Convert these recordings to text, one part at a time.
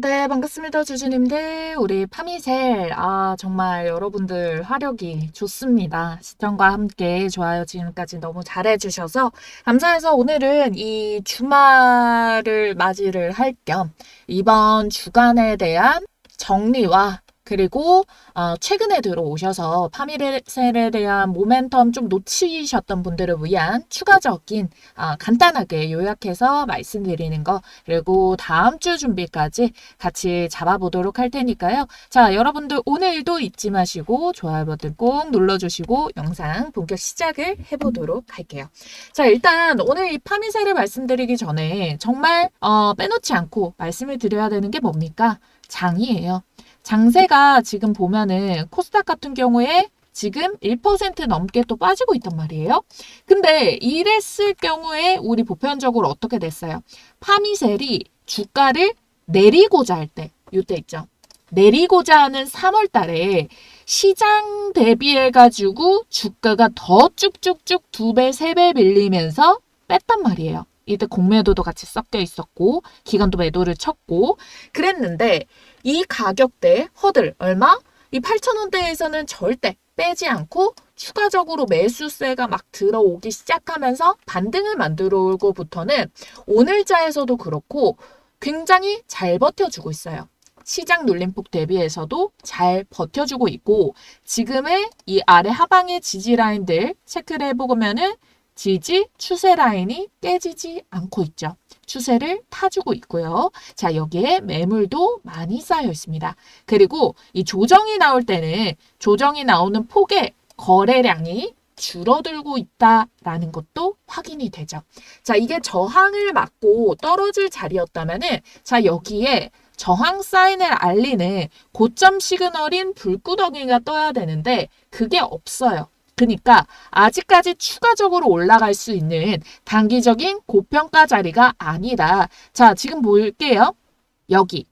네, 반갑습니다, 주주님들. 우리 파미셀. 아, 정말 여러분들 화력이 좋습니다. 시청과 함께 좋아요 지금까지 너무 잘해주셔서 감사해서 오늘은 이 주말을 맞이를 할 겸 이번 주간에 대한 정리와 그리고 어, 최근에 들어오셔서 파미셀에 대한 모멘텀 좀 놓치셨던 분들을 위한 추가적인 아, 간단하게 요약해서 말씀드리는 거 그리고 다음 주 준비까지 같이 잡아보도록 할 테니까요. 자, 여러분들 오늘도 잊지 마시고 좋아요 버튼 꼭 눌러주시고 영상 본격 시작을 해보도록 할게요. 자, 일단 오늘 이 파미셀을 말씀드리기 전에 정말 어, 빼놓지 않고 말씀을 드려야 되는 게 뭡니까? 장이에요. 장세가 지금 보면은 코스닥 같은 경우에 지금 1% 넘게 또 빠지고 있단 말이에요. 근데 이랬을 경우에 우리 보편적으로 어떻게 됐어요? 파미셀이 주가를 내리고자 할 때, 요때 있죠. 내리고자 하는 3월 달에 시장 대비해 가지고 주가가 더 쭉쭉쭉 두 배, 세 배 밀리면서 뺐단 말이에요. 이때 공매도도 같이 섞여 있었고 기간도 매도를 쳤고 그랬는데 이 가격대 허들 얼마? 이 8,000원대에서는 절대 빼지 않고 추가적으로 매수세가 막 들어오기 시작하면서 반등을 만들어오고부터는 오늘자에서도 그렇고 굉장히 잘 버텨주고 있어요. 시장 눌림폭 대비해서도 잘 버텨주고 있고 지금의 이 아래 하방의 지지 라인들 체크를 해보면은 지지 추세 라인이 깨지지 않고 있죠. 추세를 타주고 있고요. 자, 여기에 매물도 많이 쌓여 있습니다. 그리고 이 조정이 나올 때는 조정이 나오는 폭의 거래량이 줄어들고 있다라는 것도 확인이 되죠. 자, 이게 저항을 맞고 떨어질 자리였다면은 자, 여기에 저항 사인을 알리는 고점 시그널인 불구덩이가 떠야 되는데 그게 없어요. 그러니까 아직까지 추가적으로 올라갈 수 있는 단기적인 고평가 자리가 아니다. 자, 지금 볼게요. 여기.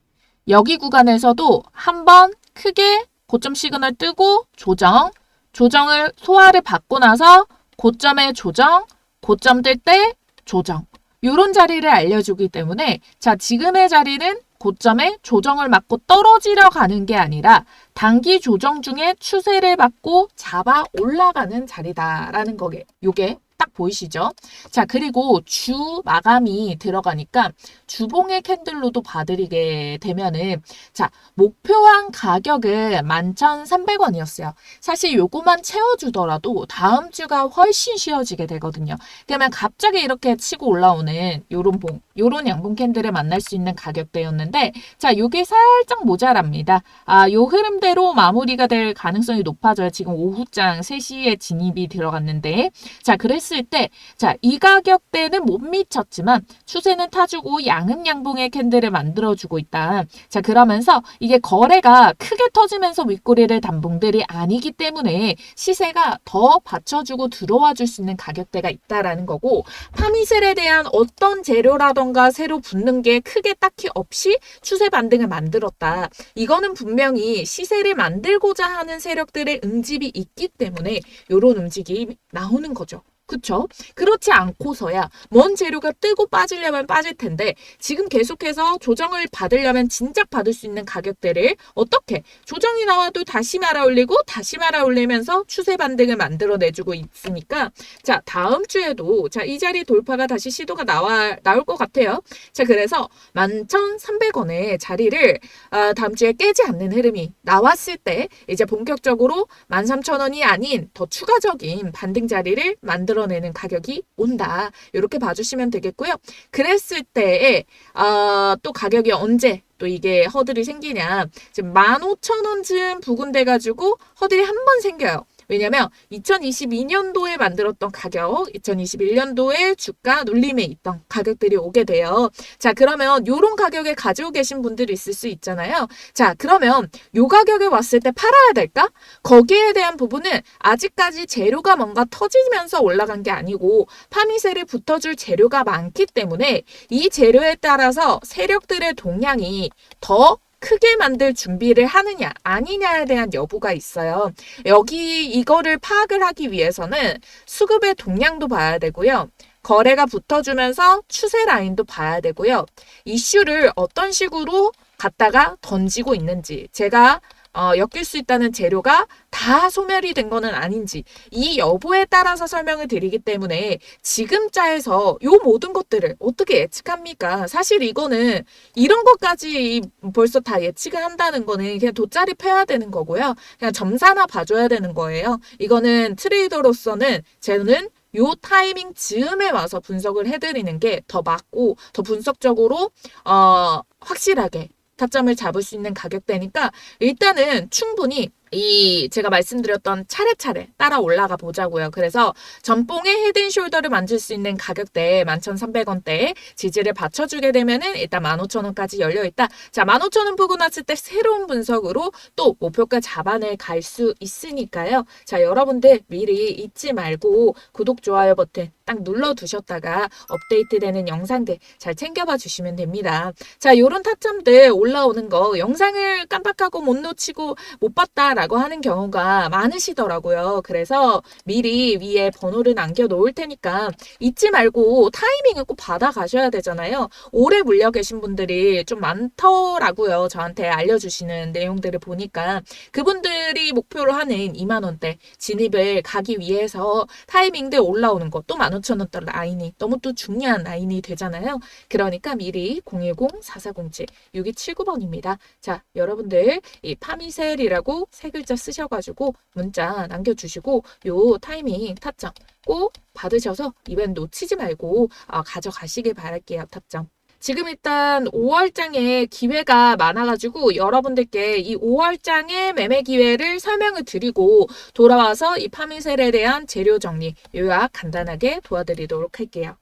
여기 구간에서도 한번 크게 고점 시그널 뜨고 조정, 조정을 소화를 받고 나서 고점의 조정, 고점 뜰때 조정. 요런 자리를 알려주기 때문에 자, 지금의 자리는 고점에 조정을 맞고 떨어지려 가는 게 아니라 단기 조정 중에 추세를 받고 잡아 올라가는 자리다라는 거게 요게 딱 보이시죠? 자, 그리고 주 마감이 들어가니까 주봉의 캔들로도 봐드리게 되면은 자, 목표한 가격은 11,300원이었어요. 사실 요거만 채워주더라도 다음 주가 훨씬 쉬워지게 되거든요. 그러면 갑자기 이렇게 치고 올라오는 요런 봉, 요런 양봉 캔들을 만날 수 있는 가격대였는데 자, 요게 살짝 모자랍니다. 아, 요 흐름대로 마무리가 될 가능성이 높아져요. 지금 오후장 3시에 진입이 들어갔는데 자, 그 랬을 때 자, 이 가격대는 못 미쳤지만 추세는 타주고 양은 양봉의 캔들을 만들어주고 있다. 자, 그러면서 이게 거래가 크게 터지면서 윗꼬리를 단봉들이 아니기 때문에 시세가 더 받쳐주고 들어와 줄 수 있는 가격대가 있다라는 거고 파미셀에 대한 어떤 재료라던가 새로 붙는 게 크게 딱히 없이 추세 반등을 만들었다. 이거는 분명히 시세를 만들고자 하는 세력들의 응집이 있기 때문에 이런 움직임이 나오는 거죠. 그쵸? 그렇지 않고서야 먼 재료가 뜨고 빠지려면 빠질 텐데 지금 계속해서 조정을 받으려면 진작 받을 수 있는 가격대를 어떻게 조정이 나와도 다시 말아 올리고 다시 말아 올리면서 추세 반등을 만들어 내주고 있으니까 자 다음 주에도 자 이 자리 돌파가 다시 시도가 나와 나올 것 같아요. 자 그래서 11,300원의 자리를 어, 다음 주에 깨지 않는 흐름이 나왔을 때 이제 본격적으로 13,000원이 아닌 더 추가적인 반등 자리를 만들어 내는 가격이 온다. 이렇게 봐주시면 되겠고요. 그랬을 때에 어, 또 가격이 언제 또 이게 허들이 생기냐. 지금 15,000원쯤 부근돼 가지고 허들이 한 번 생겨요. 왜냐면 2022년도에 만들었던 가격, 2021년도에 주가 눌림에 있던 가격들이 오게 돼요. 자, 그러면 요런 가격에 가지고 계신 분들이 있을 수 있잖아요. 자, 그러면 요 가격에 왔을 때 팔아야 될까? 거기에 대한 부분은 아직까지 재료가 뭔가 터지면서 올라간 게 아니고 파미셀에 붙어줄 재료가 많기 때문에 이 재료에 따라서 세력들의 동향이 더 크게 만들 준비를 하느냐 아니냐에 대한 여부가 있어요. 여기 이거를 파악을 하기 위해서는 수급의 동량도 봐야 되고요. 거래가 붙어주면서 추세 라인도 봐야 되고요. 이슈를 어떤 식으로 갖다가 던지고 있는지, 제가 어, 엮일 수 있다는 재료가 다 소멸이 된 거는 아닌지 이 여부에 따라서 설명을 드리기 때문에 지금 자에서 요 모든 것들을 어떻게 예측합니까? 사실 이거는 이런 것까지 벌써 다 예측을 한다는 거는 그냥 돗자리 패야 되는 거고요. 그냥 점사나 봐줘야 되는 거예요. 이거는 트레이더로서는 저는 요 타이밍 즈음에 와서 분석을 해드리는 게 더 맞고 더 분석적으로 어, 확실하게 타점을 잡을 수 있는 가격대니까 일단은 충분히 이 제가 말씀드렸던 차례차례 따라 올라가 보자고요. 그래서 전봉의 헤드앤숄더를 만질 수 있는 가격대 11,300원대에 지지를 받쳐주게 되면은 일단 15,000원까지 열려 있다. 자, 15,000원 보고 났을 때 새로운 분석으로 또 목표가 잡아낼 갈수 있으니까요. 자, 여러분들 미리 잊지 말고 구독, 좋아요 버튼 딱 눌러 두셨다가 업데이트되는 영상들 잘 챙겨봐 주시면 됩니다. 자, 요런 타점들 올라오는 거 영상을 깜빡하고 못 놓치고 못 봤다 라고 하는 경우가 많으시더라고요. 그래서 미리 위에 번호를 남겨 놓을 테니까 잊지 말고 타이밍을 꼭 받아 가셔야 되잖아요. 오래 물려 계신 분들이 좀 많더라고요. 저한테 알려주시는 내용들을 보니까 그분들이 목표로 하는 2만 원대 진입을 가기 위해서 타이밍들 올라오는 거또 15,000원대 라인이 너무 또 중요한 라인이 되잖아요. 그러니까 미리 010-4407-6279번입니다. 자, 여러분들 이 파미셀이라고 세 글자 쓰셔가지고 문자 남겨주시고 요 타이밍 타점 꼭 받으셔서 이벤트 놓치지 말고 어, 가져가시길 바랄게요. 타점. 지금 일단 5월장에 기회가 많아가지고 여러분들께 이 5월장의 매매 기회를 설명을 드리고 돌아와서 이 파미셀에 대한 재료 정리 요약 간단하게 도와드리도록 할게요.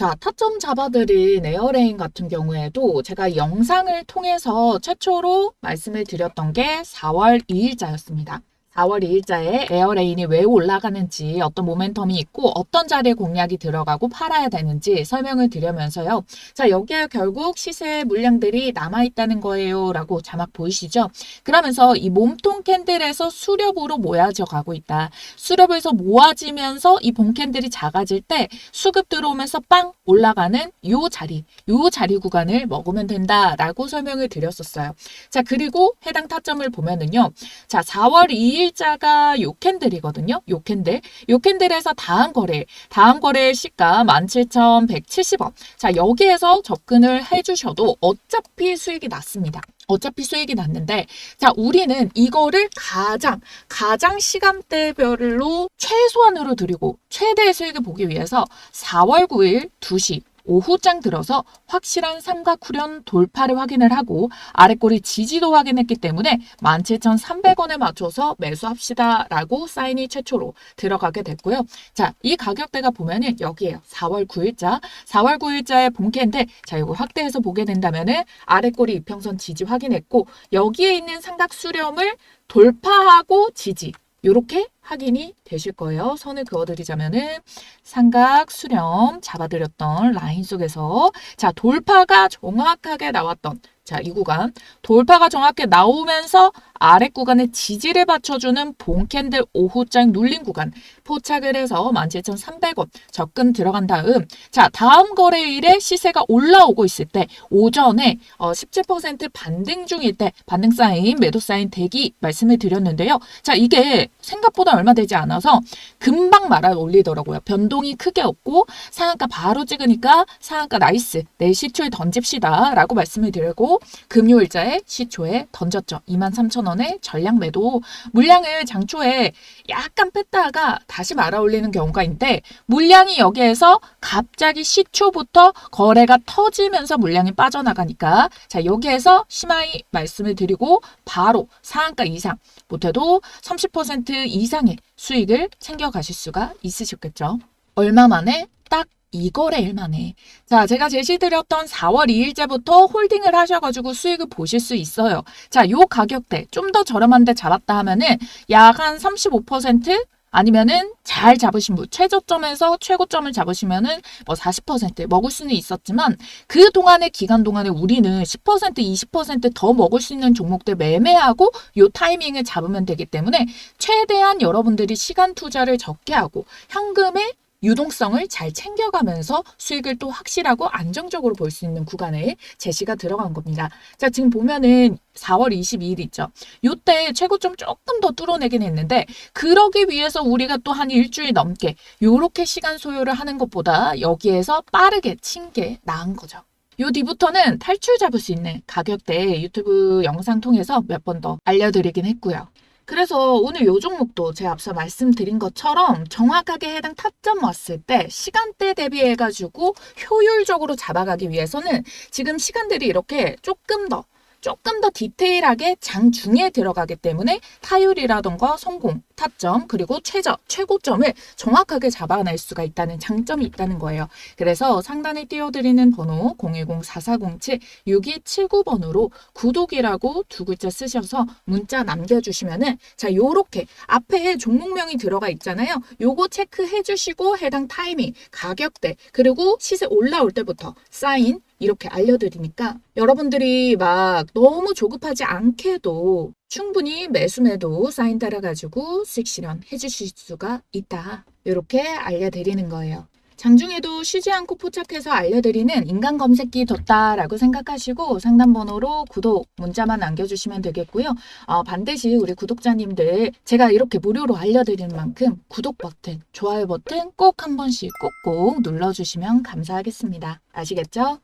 자, 타점 잡아드린 에어레인 같은 경우에도 제가 영상을 통해서 최초로 말씀을 드렸던 게 4월 2일자였습니다. 4월 2일자에 에어레인이 왜 올라가는지 어떤 모멘텀이 있고 어떤 자리에 공략이 들어가고 팔아야 되는지 설명을 드리면서요. 자, 여기에 결국 시세 물량들이 남아있다는 거예요. 라고 자막 보이시죠? 그러면서 이 몸통 캔들에서 수렵으로 모아져 가고 있다. 수렵에서 모아지면서 이본 캔들이 작아질 때 수급 들어오면서 빵 올라가는 요 자리, 요 자리 구간을 먹으면 된다 라고 설명을 드렸었어요. 자, 그리고 해당 타점을 보면은요. 자, 4월 2일 일자가 요 캔들이거든요. 요 캔들. 요 캔들에서 다음 거래, 다음 거래 시가 17,170원. 자, 여기에서 접근을 해주셔도 어차피 수익이 났습니다. 어차피 수익이 났는데, 자, 우리는 이거를 가장, 가장 시간대별로 최소한으로 드리고 최대의 수익을 보기 위해서 4월 9일 2시 오후장 들어서 확실한 삼각후련 돌파를 확인을 하고 아래꼬리 지지도 확인했기 때문에 17,300원에 맞춰서 매수합시다 라고 사인이 최초로 들어가게 됐고요. 자, 이 가격대가 보면은 여기에요. 4월 9일자. 4월 9일자의 본캐인데 자, 이거 확대해서 보게 된다면은 아래꼬리 이평선 지지 확인했고 여기에 있는 삼각 수렴을 돌파하고 지지 요렇게 확인이 되실 거예요. 선을 그어드리자면은 삼각 수렴 잡아드렸던 라인 속에서 자 돌파가 정확하게 나왔던 자, 이 구간 돌파가 정확히 나오면서 아래 구간에 지지를 받쳐주는 본캔들 오후장 눌린 구간 포착을 해서 17,300원 접근 들어간 다음 자 다음 거래일에 시세가 올라오고 있을 때 오전에 어, 17% 반등 중일 때 반등 사인 매도 사인 대기 말씀을 드렸는데요. 자 이게 생각보다 얼마 되지 않아서 금방 말아 올리더라고요. 변동이 크게 없고 상한가 바로 찍으니까 상한가 나이스 내일 시초에 던집시다 라고 말씀을 드리고 금요일자에 시초에 던졌죠. 23,000원에 전량 매도 물량을 장초에 약간 뺐다가 다시 말아 올리는 경우가 있는데 물량이 여기에서 갑자기 시초부터 거래가 터지면서 물량이 빠져나가니까 자 여기에서 심하이 말씀을 드리고 바로 상한가 이상 못해도 30% 이상의 수익을 챙겨가실 수가 있으셨겠죠. 얼마 만에 딱 이거래일 만에. 자, 제가 제시드렸던 4월 2일째부터 홀딩을 하셔가지고 수익을 보실 수 있어요. 자, 요 가격대 좀 더 저렴한데 잡았다 하면은 약 한 35% 아니면은 잘 잡으신 분, 최저점에서 최고점을 잡으시면은 뭐 40% 먹을 수는 있었지만 그 동안의 기간 동안에 우리는 10% 20%더 먹을 수 있는 종목들 매매하고 요 타이밍을 잡으면 되기 때문에 최대한 여러분들이 시간 투자를 적게 하고 현금에 유동성을 잘 챙겨가면서 수익을 또 확실하고 안정적으로 볼 수 있는 구간에 제시가 들어간 겁니다. 자, 지금 보면은 4월 22일 있죠. 요때 최고점 조금 더 뚫어내긴 했는데 그러기 위해서 우리가 또 한 일주일 넘게 요렇게 시간 소요를 하는 것보다 여기에서 빠르게 친 게 나은 거죠. 요 뒤부터는 탈출 잡을 수 있는 가격대 유튜브 영상 통해서 몇 번 더 알려드리긴 했고요. 그래서 오늘 요 종목도 제가 앞서 말씀드린 것처럼 정확하게 해당 타점 왔을 때 시간대 대비해가지고 효율적으로 잡아가기 위해서는 지금 시간들이 이렇게 조금 더 조금 더 디테일하게 장중에 들어가기 때문에 타율이라던가 성공, 타점, 그리고 최저, 최고점을 정확하게 잡아낼 수가 있다는 장점이 있다는 거예요. 그래서 상단에 띄워드리는 번호 010-4407-6279번으로 구독이라고 두 글자 쓰셔서 문자 남겨주시면은 자, 요렇게 앞에 종목명이 들어가 있잖아요. 요거 체크해 주시고 해당 타이밍, 가격대, 그리고 시세 올라올 때부터 사인, 이렇게 알려드리니까 여러분들이 막 너무 조급하지 않게도 충분히 매수매도 사인 따라가지고 수익 실현 해 주실 수가 있다. 이렇게 알려드리는 거예요. 장중에도 쉬지 않고 포착해서 알려드리는 인간 검색기 뒀다라고 생각하시고 상담 번호로 구독 문자만 남겨주시면 되겠고요. 어, 반드시 우리 구독자님들 제가 이렇게 무료로 알려드리는 만큼 구독 버튼, 좋아요 버튼 꼭 한 번씩 꼭꼭 눌러주시면 감사하겠습니다. 아시겠죠?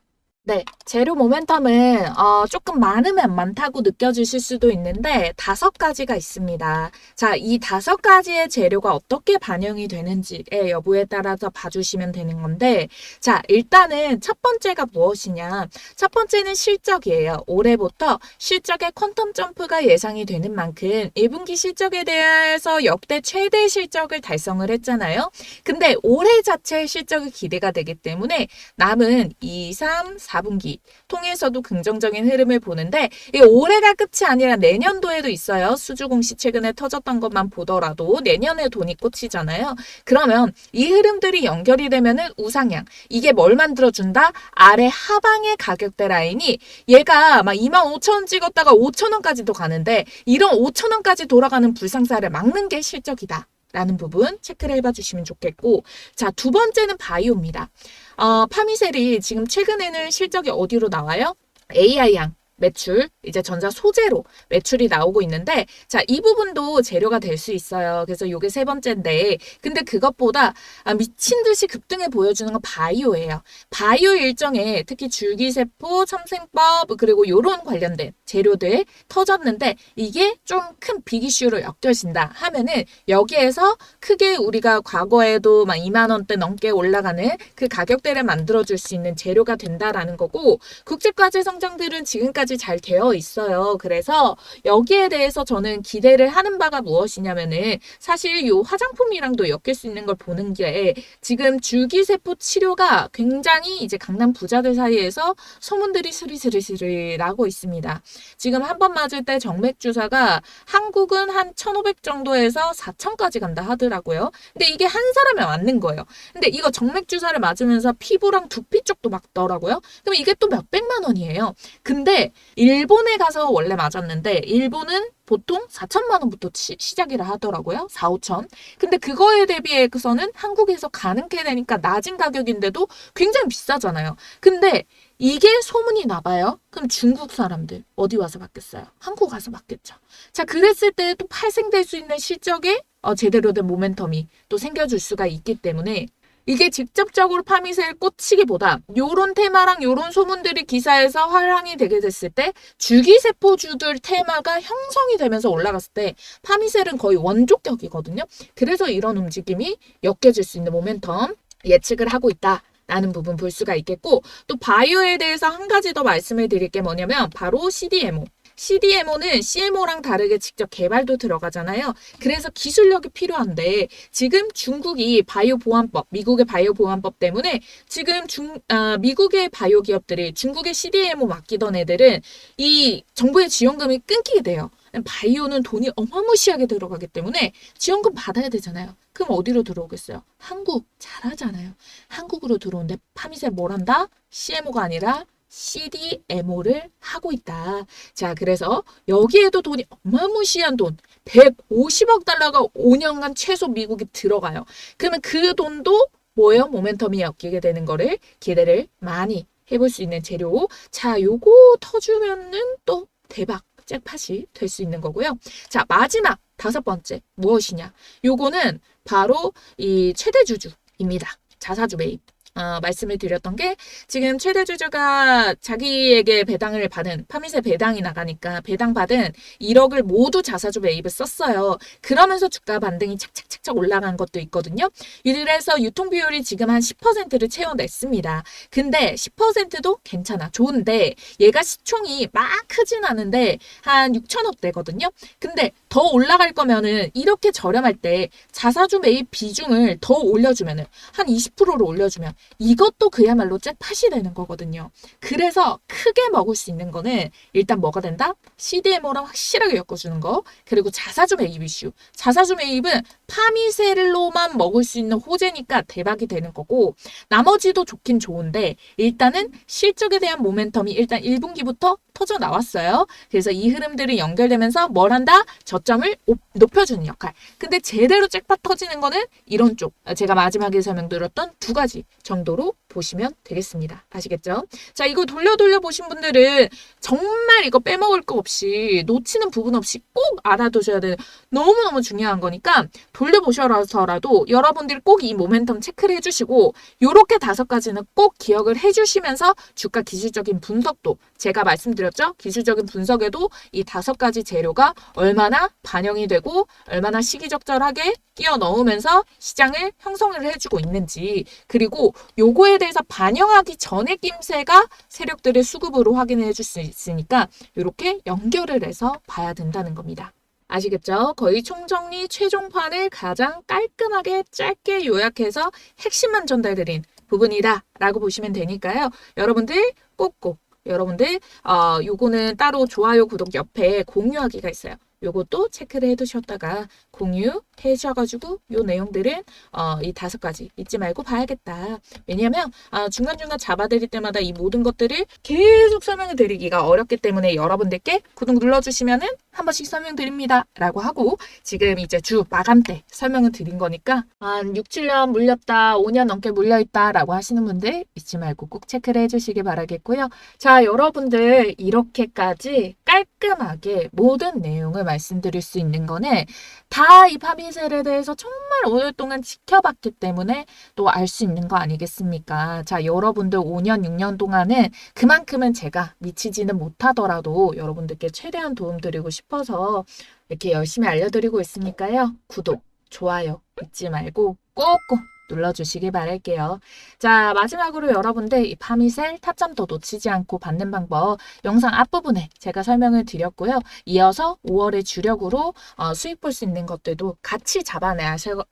네, 재료 모멘텀은 어, 조금 많으면 많다고 느껴지실 수도 있는데 다섯 가지가 있습니다. 자, 이 다섯 가지의 재료가 어떻게 반영이 되는지의 여부에 따라서 봐주시면 되는 건데, 자, 일단은 첫 번째가 무엇이냐? 첫 번째는 실적이에요. 올해부터 실적의 퀀텀 점프가 예상이 되는 만큼 1분기 실적에 대해서 역대 최대 실적을 달성을 했잖아요. 근데 올해 자체의 실적이 기대가 되기 때문에 남은 2, 3, 4 4분기 통해서도 긍정적인 흐름을 보는데 이 올해가 끝이 아니라 내년도에도 있어요. 수주공시 최근에 터졌던 것만 보더라도 내년에 돈이 꽂히잖아요. 그러면 이 흐름들이 연결이 되면은 우상향. 이게 뭘 만들어준다? 아래 하방의 가격대 라인이 얘가 막 2만 5천 원 찍었다가 5천 원까지도 가는데 이런 5천 원까지 돌아가는 불상사를 막는 게 실적이다. 라는 부분 체크를 해봐 주시면 좋겠고 자 두 번째는 바이오입니다. 어, 파미셀이 지금 최근에는 실적이 어디로 나와요? AI양 매출, 이제 전자 소재로 매출이 나오고 있는데, 자, 이 부분도 재료가 될 수 있어요. 그래서 이게 세 번째인데, 근데 그것보다 아, 미친 듯이 급등을 보여주는 건 바이오예요. 바이오 일정에 특히 줄기세포, 참생법, 그리고 요런 관련된 재료들 터졌는데, 이게 좀 큰 빅이슈로 엮여진다 하면은 여기에서 크게 우리가 과거에도 막 2만원대 넘게 올라가는 그 가격대를 만들어줄 수 있는 재료가 된다라는 거고, 국제과제 성장들은 지금까지 지금까지 잘 되어 있어요. 그래서 여기에 대해서 저는 기대를 하는 바가 무엇이냐면은 사실 요 화장품이랑도 엮일 수 있는 걸 보는 게 지금 줄기세포 치료가 굉장히 이제 강남 부자들 사이에서 소문들이 스리스리스리 나고 있습니다. 지금 한 번 맞을 때 정맥 주사가 한국은 한 1,500 정도에서 4,000까지 간다 하더라고요. 근데 이게 한 사람에 맞는 거예요. 근데 이거 정맥 주사를 맞으면서 피부랑 두피 쪽도 막더라고요. 그럼 이게 또 몇백만 원이에요. 근데 일본에 가서 원래 맞았는데 일본은 보통 4천만 원부터 시, 작이라 하더라고요. 4, 5천. 근데 그거에 대비해서는 한국에서 가능게 되니까 낮은 가격인데도 굉장히 비싸잖아요. 근데 이게 소문이 나봐요. 그럼 중국 사람들 어디 와서 받겠어요? 한국 가서 받겠죠. 자, 그랬을 때 또 발생될 수 있는 실적에 어, 제대로 된 모멘텀이 또 생겨줄 수가 있기 때문에 이게 직접적으로 파미셀 꽂히기보다 요런 테마랑 요런 소문들이 기사에서 활황이 되게 됐을 때 주기세포주들 테마가 형성이 되면서 올라갔을 때 파미셀은 거의 원조격이거든요. 그래서 이런 움직임이 엮여질 수 있는 모멘텀 예측을 하고 있다. 라는 부분 볼 수가 있겠고 또 바이오에 대해서 한 가지 더 말씀을 드릴 게 뭐냐면 바로 CDMO CDMO는 CMO랑 다르게 직접 개발도 들어가잖아요. 그래서 기술력이 필요한데 지금 중국이 바이오 보안법, 미국의 바이오 보안법 때문에 지금 중 아, 미국의 바이오 기업들이 중국의 CDMO 맡기던 애들은 이 정부의 지원금이 끊기게 돼요. 바이오는 돈이 어마무시하게 들어가기 때문에 지원금 받아야 되잖아요. 그럼 어디로 들어오겠어요? 한국 잘하잖아요. 한국으로 들어오는데 파미세 뭘 한다? CMO가 아니라 CDMO를 하고 있다. 자, 그래서 여기에도 돈이 어마무시한 돈, 150억 달러가 5년간 최소 미국이 들어가요. 그러면 그 돈도 뭐예요? 모멘텀이 엮이게 되는 거를 기대를 많이 해볼 수 있는 재료. 자, 요거 터주면은 또 대박 잭팟이 될 수 있는 거고요. 자, 마지막 다섯 번째 무엇이냐? 요거는 바로 이 최대 주주입니다. 자사주 매입. 어, 말씀을 드렸던 게 지금 최대 주주가 자기에게 배당을 받은 파미세 배당이 나가니까 배당 받은 1억을 모두 자사주 매입을 썼어요. 그러면서 주가 반등이 착착착착 올라간 것도 있거든요. 이래서 유통 비율이 지금 한 10%를 채워냈습니다. 근데 10%도 괜찮아. 좋은데 얘가 시총이 막 크진 않은데 한 6천억 대거든요. 근데 더 올라갈 거면은 이렇게 저렴할 때 자사주 매입 비중을 더 올려주면은 한 20%로 올려주면 이것도 그야말로 잭팟이 되는 거거든요. 그래서 크게 먹을 수 있는 거는 일단 뭐가 된다? CDMO랑 확실하게 엮어주는 거. 그리고 자사주 매입 이슈. 자사주 매입은 파미셀로만 먹을 수 있는 호재니까 대박이 되는 거고 나머지도 좋긴 좋은데 일단은 실적에 대한 모멘텀이 일단 1분기부터 터져 나왔어요. 그래서 이 흐름들이 연결되면서 뭘 한다? 저점을 오- 높여주는 역할. 근데 제대로 잭팟 터지는 거는 이런 쪽. 제가 마지막에 설명드렸던 두 가지 정도로 보시면 되겠습니다. 아시겠죠? 자, 이거 돌려 돌려 보신 분들은 정말 이거 빼먹을 거 없이 놓치는 부분 없이 꼭 알아두셔야 되는 너무너무 중요한 거니까 돌려보셔서라도 여러분들이 꼭 이 모멘텀 체크를 해주시고 요렇게 다섯 가지는 꼭 기억을 해주시면서 주가 기술적인 분석도 제가 말씀드렸 죠? 기술적인 분석에도 이 다섯 가지 재료가 얼마나 반영이 되고 얼마나 시기적절하게 끼워 넣으면서 시장을 형성을 해주고 있는지 그리고 요거에 대해서 반영하기 전에 낌새가 세력들의 수급으로 확인해 줄 수 있으니까 이렇게 연결을 해서 봐야 된다는 겁니다. 아시겠죠? 거의 총정리 최종판을 가장 깔끔하게 짧게 요약해서 핵심만 전달드린 부분이다 라고 보시면 되니까요. 여러분들 꼭꼭 여러분들 어 요거는 따로 좋아요 구독 옆에 공유하기가 있어요. 요것도 체크를 해두셨다가 공유 해 주셔가지고 요 내용들은 어, 이 다섯 가지 잊지 말고 봐야겠다. 왜냐하면 아, 중간중간 잡아드릴 때마다 이 모든 것들을 계속 설명을 드리기가 어렵기 때문에 여러분들께 구독 눌러주시면은 한 번씩 설명드립니다. 라고 하고 지금 이제 주 마감 때 설명을 드린 거니까 한 6, 7년 물렸다, 5년 넘게 물려있다 라고 하시는 분들 잊지 말고 꼭 체크를 해주시기 바라겠고요. 자, 여러분들 이렇게까지 깔끔하게 모든 내용을 말씀드릴 수 있는 거는 다이 파미셀에 대해서 정말 오랫동안 지켜봤기 때문에 또 알 수 있는 거 아니겠습니까? 자, 여러분들 5년, 6년 동안은 그만큼은 제가 미치지는 못하더라도 여러분들께 최대한 도움드리고 싶어서 이렇게 열심히 알려드리고 있으니까요. 구독, 좋아요 잊지 말고 꼭꼭 눌러주시기 바랄게요. 자, 마지막으로 여러분들 이 파미셀 타점도 놓치지 않고 받는 방법 영상 앞부분에 제가 설명을 드렸고요. 이어서 5월의 주력으로 어, 수익 볼 수 있는 것들도 같이 잡아내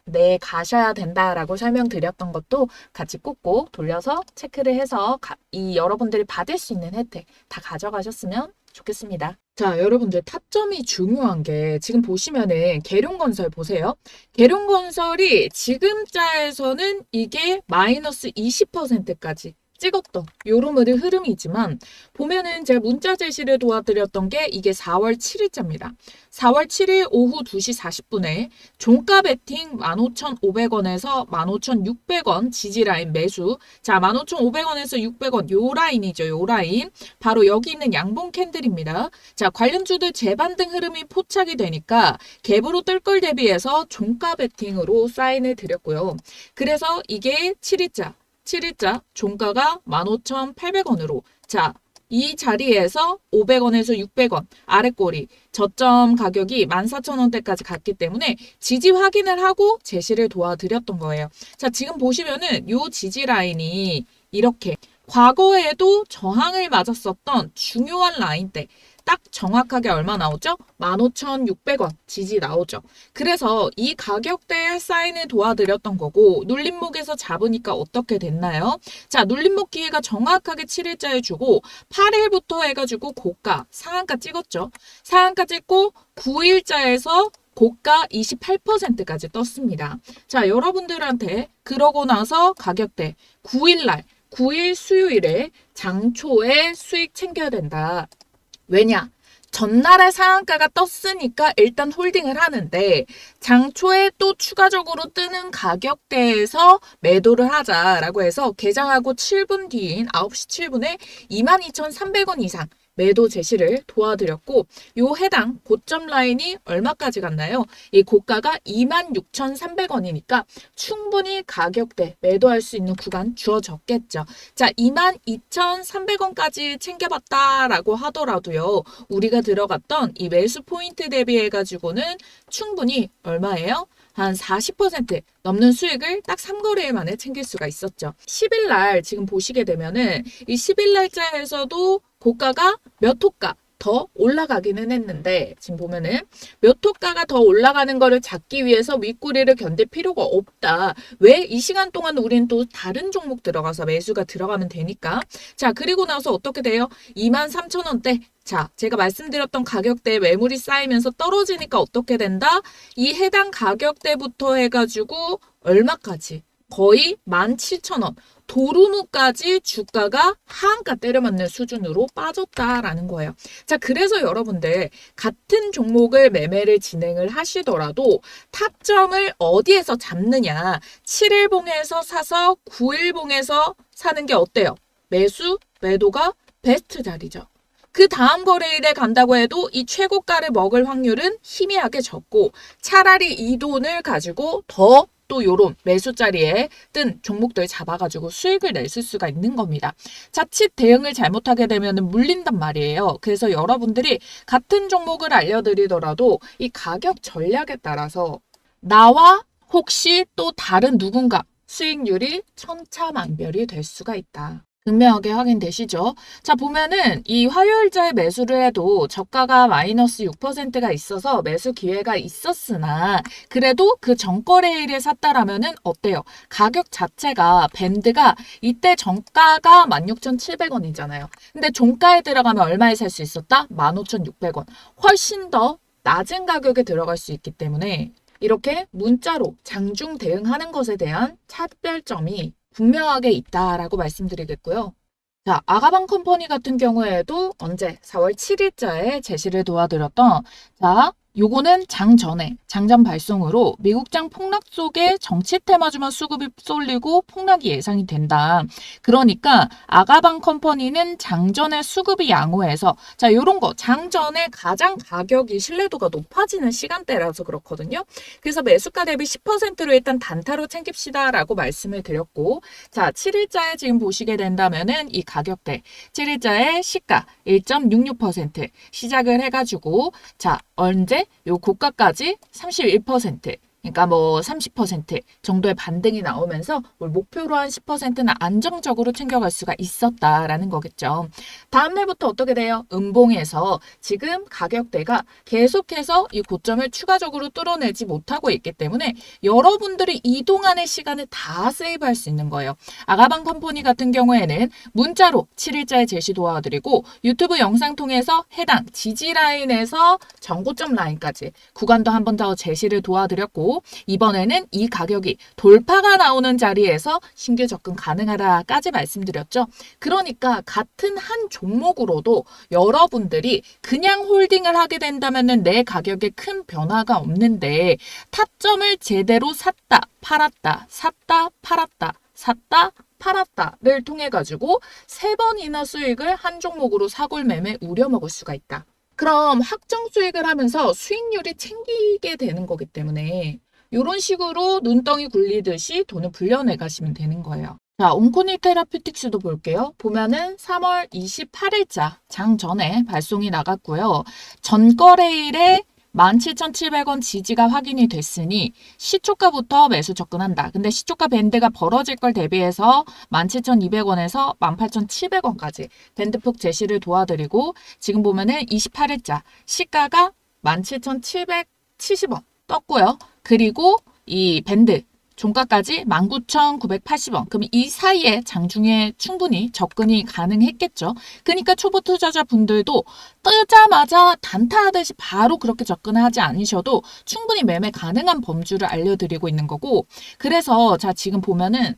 내 가셔야 된다라고 설명드렸던 것도 같이 꼭꼭 돌려서 체크를 해서 가- 이 여러분들이 받을 수 있는 혜택 다 가져가셨으면 좋겠습니다. 자, 여러분들 타점이 중요한 게 지금 보시면은 계룡건설 보세요. 계룡건설이 지금 자에서는 이게 마이너스 20%까지 찍었던 요런 흐름이지만 보면은 제가 문자 제시를 도와드렸던 게 이게 4월 7일자입니다. 4월 7일 오후 2시 40분에 종가 베팅 15,500원에서 15,600원 지지라인 매수. 자, 15,500원에서 600원 요 라인이죠. 요 라인. 바로 여기 있는 양봉 캔들입니다. 자, 관련주들 재반등 흐름이 포착이 되니까 갭으로 뜰 걸 대비해서 종가 베팅으로 사인을 드렸고요. 그래서 이게 7일자 7일자 종가가 15,800원으로 자, 이 자리에서 500원에서 600원 아래 꼬리 저점 가격이 14,000원대까지 갔기 때문에 지지 확인을 하고 제시를 도와드렸던 거예요. 자, 지금 보시면은 요 지지 라인이 이렇게 과거에도 저항을 맞았었던 중요한 라인대 딱 정확하게 얼마 나오죠? 15,600원 지지 나오죠. 그래서 이 가격대에 사인을 도와드렸던 거고 눌림목에서 잡으니까 어떻게 됐나요? 자, 눌림목 기회가 정확하게 7일자에 주고 8일부터 해가지고 고가 상한가 찍었죠. 상한가 찍고 9일자에서 고가 28%까지 떴습니다. 자, 여러분들한테 그러고 나서 가격대 9일날 9일 수요일에 장초에 수익 챙겨야 된다. 왜냐? 전날에 상한가가 떴으니까 일단 홀딩을 하는데 장초에 또 추가적으로 뜨는 가격대에서 매도를 하자라고 해서 개장하고 7분 뒤인 9시 7분에 22,300원 이상 매도 제시를 도와드렸고 요 해당 고점 라인이 얼마까지 갔나요? 이 고가가 26,300원이니까 충분히 가격대 매도할 수 있는 구간 주어졌겠죠. 자, 22,300원까지 챙겨봤다라고 하더라도요. 우리가 들어갔던 이 매수 포인트 대비해 가지고는 충분히 얼마예요? 한 40% 넘는 수익을 딱 3거래일 만에 챙길 수가 있었죠. 10일 날 지금 보시게 되면은 이 10일 날짜에서도 고가가 몇 호가 더 올라가기는 했는데 지금 보면은 몇 호가가 더 올라가는 거를 잡기 위해서 윗꼬리를 견딜 필요가 없다. 왜 이 시간 동안 우린 또 다른 종목 들어가서 매수가 들어가면 되니까. 자, 그리고 나서 어떻게 돼요? 23,000원대. 자, 제가 말씀드렸던 가격대에 매물이 쌓이면서 떨어지니까 어떻게 된다? 이 해당 가격대부터 해가지고 얼마까지? 거의 17,000원. 도루묵까지 주가가 하한가 때려맞는 수준으로 빠졌다라는 거예요. 자, 그래서 여러분들 같은 종목을 매매를 진행을 하시더라도 타점을 어디에서 잡느냐. 7일봉에서 사서 9일봉에서 사는 게 어때요? 매수, 매도가 베스트 자리죠. 그 다음 거래일에 간다고 해도 이 최고가를 먹을 확률은 희미하게 적고 차라리 이 돈을 가지고 더또 요런 매수 자리에 뜬 종목들 잡아가지고 수익을 냈을 수가 있는 겁니다. 자칫 대응을 잘못하게 되면 물린단 말이에요. 그래서 여러분들이 같은 종목을 알려드리더라도 이 가격 전략에 따라서 나와 혹시 또 다른 누군가 수익률이 천차만별이 될 수가 있다. 분명하게 확인되시죠? 자, 보면은 이 화요일자에 매수를 해도 저가가 마이너스 6%가 있어서 매수 기회가 있었으나 그래도 그 전거래일에 샀다라면은 어때요? 가격 자체가 밴드가 이때 정가가 16,700원이잖아요. 근데 종가에 들어가면 얼마에 살 수 있었다? 15,600원. 훨씬 더 낮은 가격에 들어갈 수 있기 때문에 이렇게 문자로 장중 대응하는 것에 대한 차별점이 분명하게 있다라고 말씀드리겠고요. 자, 아가방 컴퍼니 같은 경우에도 언제 4월 7일자에 제시를 도와드렸던 자, 요거는 장 전에 장전 발송으로 미국장 폭락 속에 정치 테마주만 수급이 쏠리고 폭락이 예상이 된다. 그러니까 아가방 컴퍼니는 장전에 수급이 양호해서 자 요런 거 장전에 가장 가격이 신뢰도가 높아지는 시간대라서 그렇거든요. 그래서 매수가 대비 10%로 일단 단타로 챙깁시다라고 말씀을 드렸고 자 7일자에 지금 보시게 된다면은 이 가격대 7일자의 시가 1.66% 시작을 해가지고 자 언제 요 고가까지 31% 그러니까 뭐 30% 정도의 반등이 나오면서 목표로 한 10%는 안정적으로 챙겨갈 수가 있었다라는 거겠죠. 다음 날부터 어떻게 돼요? 음봉에서 지금 가격대가 계속해서 이 고점을 추가적으로 뚫어내지 못하고 있기 때문에 여러분들이 이 동안의 시간을 다 세이브할 수 있는 거예요. 아가방 컴퍼니 같은 경우에는 문자로 7일자에 제시 도와드리고 유튜브 영상 통해서 해당 지지 라인에서 정고점 라인까지 구간도 한 번 더 제시를 도와드렸고 이번에는 이 가격이 돌파가 나오는 자리에서 신규 접근 가능하다까지 말씀드렸죠. 그러니까 같은 한 종목으로도 여러분들이 그냥 홀딩을 하게 된다면 내 가격에 큰 변화가 없는데 타점을 제대로 샀다, 팔았다, 샀다, 팔았다, 샀다, 팔았다를 통해 가지고 세 번이나 수익을 한 종목으로 사골 매매 우려 먹을 수가 있다. 그럼 확정 수익을 하면서 수익률이 챙기게 되는 거기 때문에 이런 식으로 눈덩이 굴리듯이 돈을 불려내 가시면 되는 거예요. 자, 온코니 테라피틱스도 볼게요. 보면은 3월 28일자 장 전에 발송이 나갔고요. 전 거래일에 17,700원 지지가 확인이 됐으니 시초가부터 매수 접근한다. 근데 시초가 밴드가 벌어질 걸 대비해서 17,200원에서 18,700원까지 밴드폭 제시를 도와드리고 지금 보면은 28일자 시가가 17,770원 떴고요. 그리고 이 밴드 종가까지 19,980원. 그럼 이 사이에 장중에 충분히 접근이 가능했겠죠. 그러니까 초보 투자자 분들도 뜨자마자 단타하듯이 바로 그렇게 접근하지 않으셔도 충분히 매매 가능한 범주를 알려드리고 있는 거고. 그래서 자 지금 보면은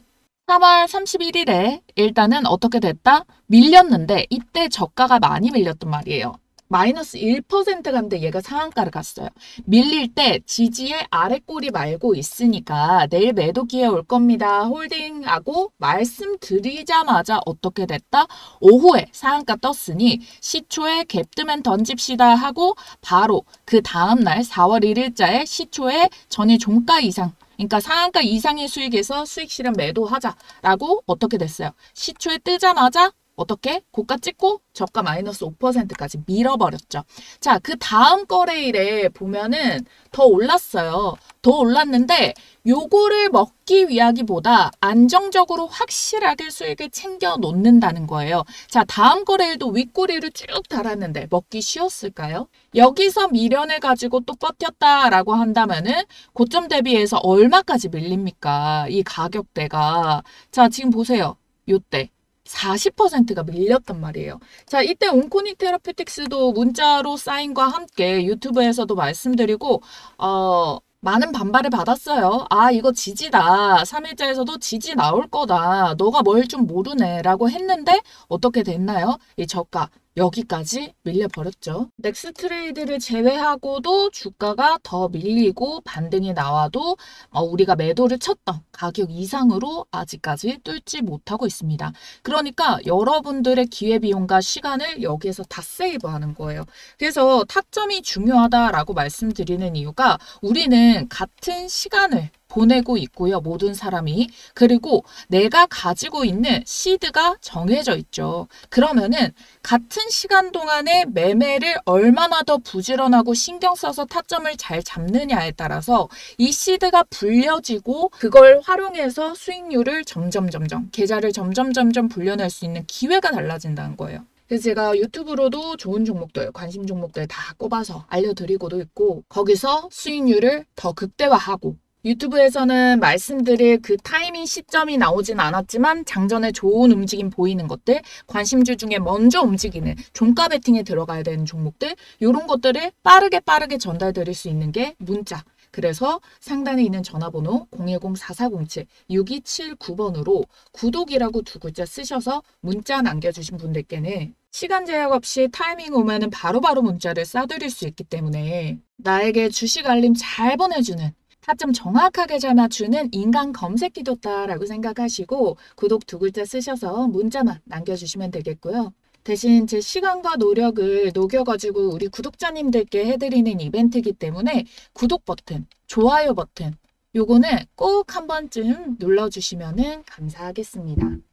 3월 31일에 일단은 어떻게 됐다? 밀렸는데 이때 저가가 많이 밀렸단 말이에요. 마이너스 1% 갔는데 얘가 상한가를 갔어요. 밀릴 때 지지의 아래 꼬리 말고 있으니까 내일 매도 기회 올 겁니다. 홀딩하고 말씀드리자마자 어떻게 됐다? 오후에 상한가 떴으니 시초에 갭 뜨면 던집시다 하고 바로 그 다음날 4월 1일자에 시초에 전일 종가 이상 그러니까 상한가 이상의 수익에서 수익 실현 매도하자라고 어떻게 됐어요? 시초에 뜨자마자 어떻게? 고가 찍고 저가 마이너스 5%까지 밀어버렸죠. 자, 그 다음 거래일에 보면은 더 올랐어요. 더 올랐는데 요거를 먹기 위하기보다 안정적으로 확실하게 수익을 챙겨 놓는다는 거예요. 자, 다음 거래일도 윗꼬리를 쭉 달았는데 먹기 쉬웠을까요? 여기서 미련을 가지고 또 버텼다라고 한다면은 고점 대비해서 얼마까지 밀립니까? 이 가격대가. 자, 지금 보세요. 요때. 40%가 밀렸단 말이에요. 자, 이때 온코닉 테라피틱스도 문자로 사인과 함께 유튜브에서도 말씀드리고, 어, 많은 반발을 받았어요. 아, 이거 지지다. 3일자에서도 지지 나올 거다. 너가 뭘 좀 모르네. 라고 했는데, 어떻게 됐나요? 이 저가. 여기까지 밀려버렸죠. 넥스 트레이드를 제외하고도 주가가 더 밀리고 반등이 나와도 어, 우리가 매도를 쳤던 가격 이상으로 아직까지 뚫지 못하고 있습니다. 그러니까 여러분들의 기회비용과 시간을 여기에서 다 세이브하는 거예요. 그래서 타점이 중요하다라고 말씀드리는 이유가 우리는 같은 시간을 보내고 있고요. 모든 사람이. 그리고 내가 가지고 있는 시드가 정해져 있죠. 그러면은 같은 시간 동안에 매매를 얼마나 더 부지런하고 신경 써서 타점을 잘 잡느냐에 따라서 이 시드가 불려지고 그걸 활용해서 수익률을 점점 점점 계좌를 점점 점점 불려낼 수 있는 기회가 달라진다는 거예요. 그래서 제가 유튜브로도 좋은 종목들, 관심 종목들 다 꼽아서 알려드리고도 있고 거기서 수익률을 더 극대화하고 유튜브에서는 말씀드릴 그 타이밍 시점이 나오진 않았지만 장전에 좋은 움직임 보이는 것들, 관심주 중에 먼저 움직이는 종가 베팅에 들어가야 되는 종목들, 이런 것들을 빠르게 빠르게 전달드릴 수 있는 게 문자. 그래서 상단에 있는 전화번호 010-4407-6279번으로 구독이라고 두 글자 쓰셔서 문자 남겨주신 분들께는 시간 제약 없이 타이밍 오면은 바로바로 문자를 쏴드릴 수 있기 때문에 나에게 주식 알림 잘 보내주는 타점 정확하게 잘 맞추는 인간 검색 기도다라고 생각하시고 구독 두 글자 쓰셔서 문자만 남겨주시면 되겠고요. 대신 제 시간과 노력을 녹여가지고 우리 구독자님들께 해드리는 이벤트이기 때문에 구독 버튼, 좋아요 버튼, 요거는 꼭 한 번쯤 눌러주시면 감사하겠습니다.